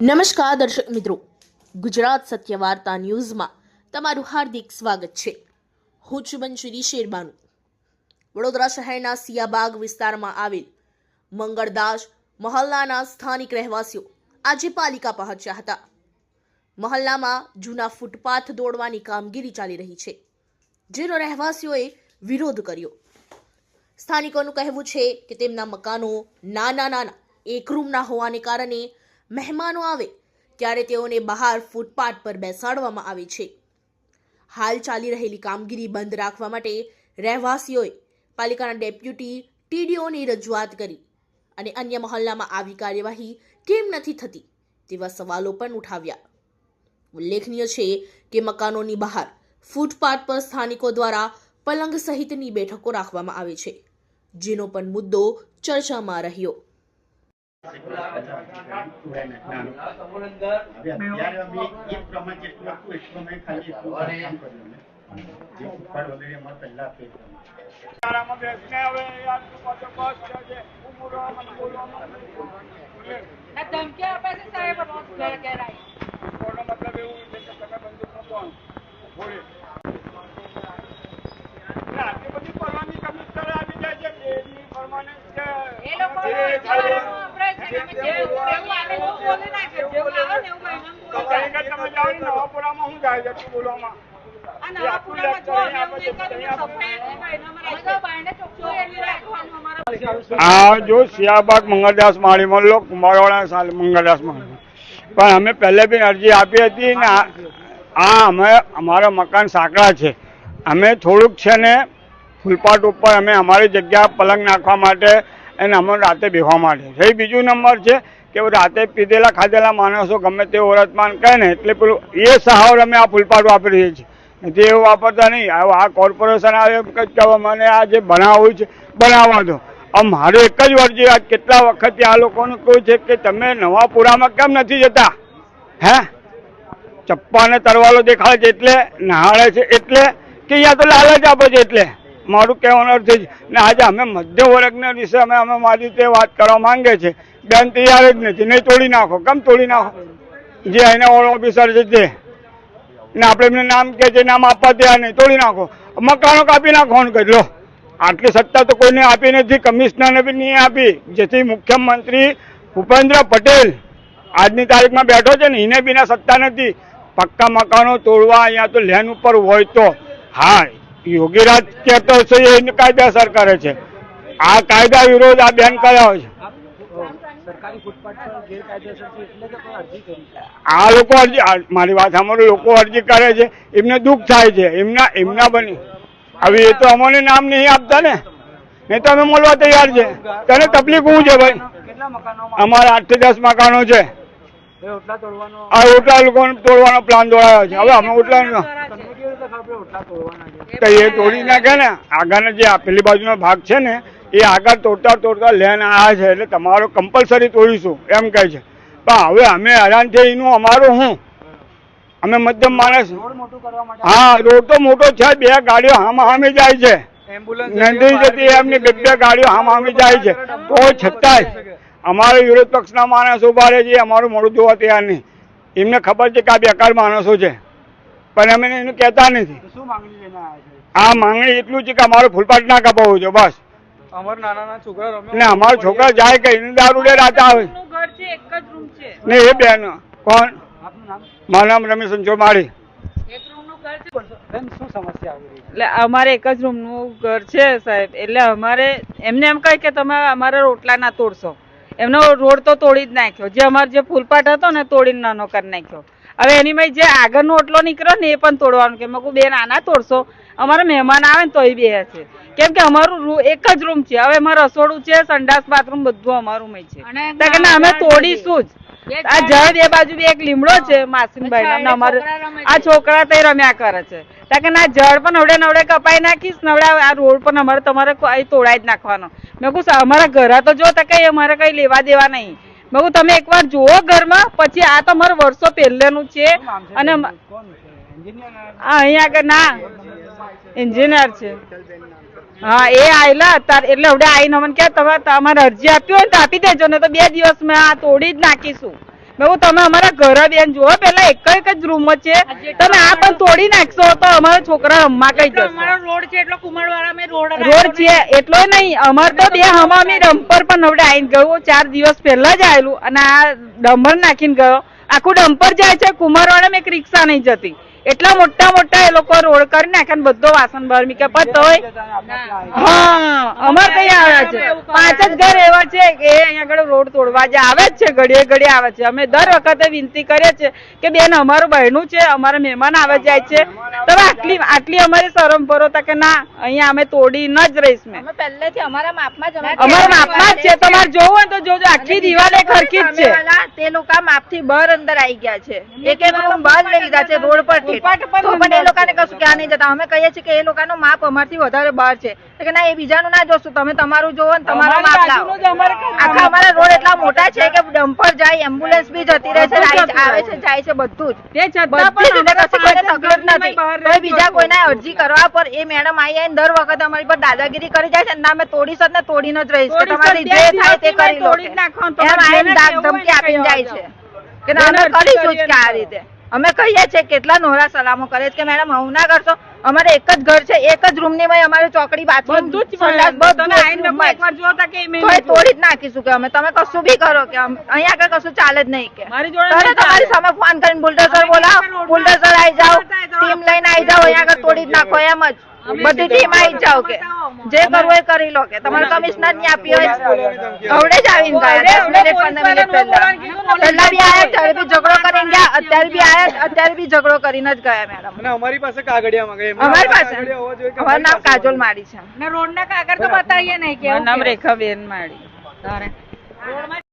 નમસ્કાર દર્શક મિત્રો. ગુજરાત સત્ય વાર્તા ન્યૂઝમાં તમારું હાર્દિક સ્વાગત છે. હું છું બંશીરી શેરબાનુ. વડોદરા શહેરના સિયાબાગ વિસ્તારમાં આવેલ મંગળદાસ મહલ્લાના સ્થાનિક રહેવાસીઓ આજે પાલિકા પહોંચ્યા હતા. મહલ્લામાં જૂના ફૂટપાથ દોડવાની કામગીરી ચાલી રહી છે, જેનો રહેવાસીઓએ વિરોધ કર્યો. સ્થાનિકોનું કહેવું છે કે તેમના મકાનો નાના નાના એક રૂમના હોવાને કારણે મહેમાનો આવે, ત્યારે તેઓને બહાર ફૂટપાથ પર બેસાડવામાં આવે છે. હાલ ચાલી રહેલી કામગીરી બંધ રાખવા માટે રહેવાસીઓએ પાલિકાના ડેપ્યુટી ટીડીઓની રજૂઆત કરી અને અન્ય મહોલ્લામાં આવી કાર્યવાહી કેમ નથી થતી તેવા સવાલો પણ ઉઠાવ્યા. ઉલ્લેખનીય છે કે મકાનોની બહાર ફૂટપાથ પર સ્થાનિકો દ્વારા પલંગ સહિતની બેઠકો રાખવામાં આવે છે, જેનો પણ મુદ્દો ચર્ચામાં રહ્યો. મતલબ એવું છે કે તમે બંદૂકનો કોણ બોલે આટલી બધી પરવાની કમિશનર આવી જાય છે એ લોકો નવાપુરામાં જાય છે બોલવામાં આ જો સિયાબાગ મંગળદાસ માળી મલ્લો કુમારવાડા સાલ મંગળદાસ માળી. પણ અમે પહેલે બી અરજી આપી હતી ને આ આ અમે અમારા મકાન સાંકડા છે. અમે થોડુંક છે ને ફૂલપાટ ઉપર અમે અમારી જગ્યા પલંગ નાખવા માટે અને અમે રાતે બેહવા માટે એ બીજું નંબર છે કે રાતે પીધેલા ખાધેલા માણસો ગમે તે ઓરતમાન કહે ને એટલે પેલું એ સહાવર અમે આ ફૂલપાટ વાપરીએ છીએ. તે એવું વાપરતા નહીં. આ કોર્પોરેશન આવે મને આ જે બનાવવું છે, બનાવવા દો. મારે એક જ અરજી કેટલા વખતથી આ લોકોનું કહ્યું છે કે તમે નવાપુરામાં કેમ નથી જતા? હે? ચપ્પાને તરવાલો દેખાડે છે એટલે નહાળે છે એટલે કે અહીંયા તો લાલચ આપે છે એટલે? મારું કહેવાનો અર્થ છે ને આજે અમે મધ્ય વર્ગના વિશે અમે અમે મારી રીતે વાત કરવા માંગે છે. બેન તૈયાર જ નથી. નહીં તોડી નાખો. કેમ તોડી નાખો? જે એના ઓફિસર છે તે. ને આપણે એમને નામ કહે છે, નામ આપવા તૈયાર નહીં. તોડી નાખો. મકાનો કાપી નાખવાનું કહી લો. આટલી સત્તા તો કોઈને આપી નથી. કમિશનરને બી નહીં આપી. જેથી મુખ્યમંત્રી ભૂપેન્દ્ર પટેલ આજની તારીખમાં બેઠો છે ને, એને બીના સત્તા નથી. પક્કા મકાનો તોડવા અહીંયા તો લેન ઉપર હોય તો. હા યોગીરાજ કહેતો છે એ કાયદેસર કરે છે. આ કાયદા વિરોધ આ બેન કર્યા હોય છે. આ લોકો અરજી મારી વાત અમારો લોકો અરજી કરે છે. એમને દુઃખ થાય છે. એમના એમના બની. હવે એ તો અમને નામ નહીં આપતા ને. નહીં તો અમે મળવા તૈયાર છે. તને તકલીફ શું છે ભાઈ? અમારા આઠથી દસ મકાનો છે. આ ઓટલા લોકોને તોડવાનો પ્લાન દોડાયો છે. હવે અમે ઓટલા તો એ તોડી નાખે ને આગળનો જે પેલી બાજુનો ભાગ છે ને એ આગળ તોડતા તોડતા લેન આવે છે એટલે તમારો કમ્પલસરી તોડીશું એમ કહે છે. પણ હવે અમે હેરાન થઈ એનું અમારું શું? અમે મધ્યમ માણસ. હા રોડ તો મોટો છે બે ગાડીઓ હામ હામે જાય છે. નંદી જતી એમની બે બે ગાડીઓ હામ હામે જાય છે. તો છતાંય અમારે વિરોધ પક્ષના માણસ ઊભા રહે છે અમારું મોડું જોવા તૈયાર નહીં. એમને ખબર છે કે આ બેકાર માણસો છે. પણ અમે એનું કહેતા નથી. શું માંગણી લઈને આવ્યા આ માંગણી એટલું છે કે અમારું ફૂલપાટ ના કપાવવું છે બસ. અમારા છોકરા રમે ને અમારો છોકરા જાય કે એને દારૂ લે રાતે આવે. નું ઘર છે એક જ રૂમ છે. ને એ બેન કોણ? મારું નામ રમેશ સંચો માળી એક રૂમનું ઘર છે. બેન શું સમસ્યા આવી રહી છે? એટલે અમારે એક જ રૂમનું ઘર છે સાહેબ. એટલે અમારે એમને એમ કહે કે તમે અમારા રોટલા ના તોડશો. એમનો રોડ તો તોડી જ નાખ્યો. જે અમારો જે ફૂલપાટ હતો ને તોડીને નાનો કરી નાખ્યો. હવે એની જે આગળનો ઓટલો નીકળ્યો ને એ પણ તોડવાનું કે મગું બેન આના તોડશો? અમારા મહેમાન આવે ને તો એ બે છે. કેમ કે અમારું એક જ રૂમ છે. હવે અમારું રસોડું છે સંડાસ બાથરૂમ બધું અમારું છે. કે ના અમે તોડીશું જ. આ ઝાડ બે બાજુ બી એક લીમડો છે માસીનભાઈ નામનો અમારે આ છોકરા તે રમ્યા કરે છે. કે ના ઝાડ પણ નવડે નવડે કપાઈ નાખીશ નવડે આ રોડ પણ અમારે તમારે તોડાઈ જ નાખવાનો. મેં કહું અમારા ઘરે તો જો તો કઈ અમારે કઈ લેવા દેવા નહીં. કહું તમે એકવાર જુઓ ઘરમાં. પછી આ તો અમારે વર્ષો પહેલેનું છે. અને અહીંયા આગળ ના. એન્જિનિયર છે. હા એ આયલા તાર એટલે હવે આઈને અમને કે તમે તમારે અરજી આપી હોય ને તો આપી દેજો ને તો બે દિવસમાં આ તોડી જ નાખીશું. મેં તમે અમારા ઘરે બેન જુઓ પેલા એક એક જ રૂમ છે. તમે આ પણ તોડી નાખશો તો અમારા છોકરા રમવા કઈ જશે. અમારો રોડ છે એટલો કુમારવાળા રોડ રોડ છે એટલો નહીં અમાર તો બે હમા અમે ડમ્પર પણ નવડે આવીને ગયો ચાર દિવસ પહેલા જ આવેલું અને આ ડમ્પર નાખીને ગયો. આખું ડમ્પર જાય છે કુમારવાડા મેં એક રિક્ષા નહીં જતી. એટલા મોટા મોટા એ લોકો રોડ કરી નાખે ને બધો વાસણ બહાર મૂક્યા પત હોય હા અમાર કઈ આવ્યા છે? પાંચ જ ઘર એવા છે કે અહીંયા આગળ રોડ તોડવા જે આવે જ છે ઘડીએ ઘડીએ આવે છે. અમે દર વખતે વિનંતી કરીએ છીએ કે બેન અમારું બહેનું છે અમારા મહેમાન આવે જાય છે. તમે આટલી આટલી અમારી શરમ ભરો કે ના અહીંયા અમે તોડી ન જ રહીશ મેં. પહેલેથી અમારા માપમાં જ અમારા માપમાં જ છે. તમારે જોવું હોય તો જોજો આખી દિવાલ એક હરખી જ છે. તે લોકો માપથી બહાર અંદર આવી ગયા છે. એક એક રૂમ બહાર લઈ લીધા છે રોડ પર ફૂટપાથ પર તો પણ એ લોકોને કશું ક્યાં નહીં જતા. અમે કહીએ છીએ કે એ લોકોનું માપ અમારથી વધારે બહાર છે. કે ના એ બીજાનું ના જોશું. તમે તમારું જોવો ને તમારું માપ લાવો. બાજુનું જ અમારે કાંઈ આખા અમારા રોડ એટલા મોટા છે કે ડમ્પર જાય એમ્બ્યુલન્સ બી જતી રહે છે આવે છે જાય છે બધું જ. બધી પણ કોઈને તકલીફ નથી. બીજા કોઈને અરજી કરવા પર એ મેડમ આવી આવીને દર વખતે અમારી પર દાદાગીરી કરી જાય છે ના મેં તોડીશ જ ને તોડીને જ રહીશ કે તમારી જે થાય તે કરી લો તોડી. એમ આવીને ધમકી આપીને જાય છે. કે ના અમે કરીશું જ કે આ રીતે. અમે કહીએ છીએ કેટલા નોરા સલામો કરે છે કે મેડમ આવું ના કરશો. અમારે એક જ ઘર છે એક જ રૂમની માં અમારે ચોકડી બાથરૂમ તોડી જ નાખીશું કે અમે. તમે કશું બી કરો કે અહીંયા આગળ કશું ચાલે જ નહીં કે. તમારી. સામે ફોન કરીને બુલડોઝર બોલાવો. બુલડોઝર આવી જાઓ. ટીમ લઈને આવી જાઓ. અહીંયા આગળ તોડી જ નાખો એમ જ. બધી ટીમ આવી જાવ કે. જે કરવું એ કરી લો કે. તમારે કમિશનરની આપી હોય. હવડે જ આવીને ગયા. મિનિટ પંદર મિનિટ પહેલા પહેલા બી આયા ત્યારે બી ઝઘડો કરીને ગયા. અત્યારે બી આયા અત્યારે બી ઝઘડો કરીને જ ગયા મેડમ. અને અમારી પાસે કાગળિયા માંગે. અમારી પાસે? કાગળિયા હોવા જોઈએ કે અમારું નામ કાજોલ માડી છે. ને રોડ ના કાગળ તો બતાવીએ નહીં કે નામ રેખાબેન માડી રોડમાં